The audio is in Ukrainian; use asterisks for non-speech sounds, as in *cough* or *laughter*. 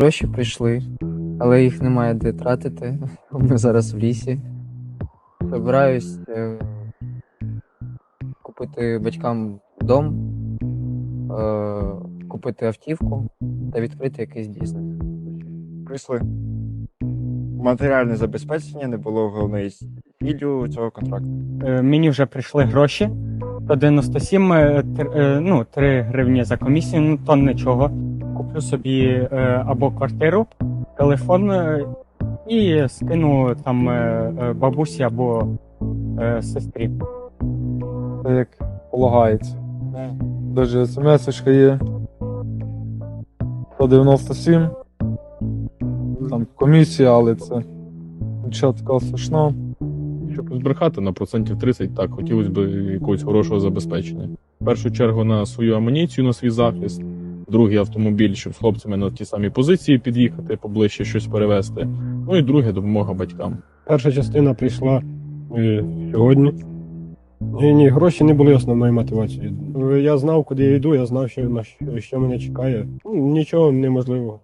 Гроші прийшли, але їх немає де тратити. *laughs* Ми зараз в лісі. Вибираюсь е, купити батькам дом, е, купити автівку та відкрити якийсь бізнес. Прийшли. Матеріальне забезпечення не було головною ціллю цього контракту. Е, Мені вже прийшли гроші. 197, е, тр- е, ну, 3 гривні за комісію, ну то нічого. Куплю собі е, або квартиру, телефон е, і скину там е, бабусі або е, сестрі. Це як полагається. Даже смс є. 197. Там комісія, але це нічого такого страшного. Щоб збрехати на процентів 30, так хотілося б якогось хорошого забезпечення. В першу чергу на свою амуніцію, на свій захист, другий автомобіль, щоб з хлопцями на ті самі позиції під'їхати, поближче щось перевезти. Ну і друге допомога батькам. Перша частина прийшла е, сьогодні. Ні, ні, гроші не були основною мотивацією. Е, Я знав, куди я йду, я знав, що, що мене чекає. Ну, Нічого неможливого.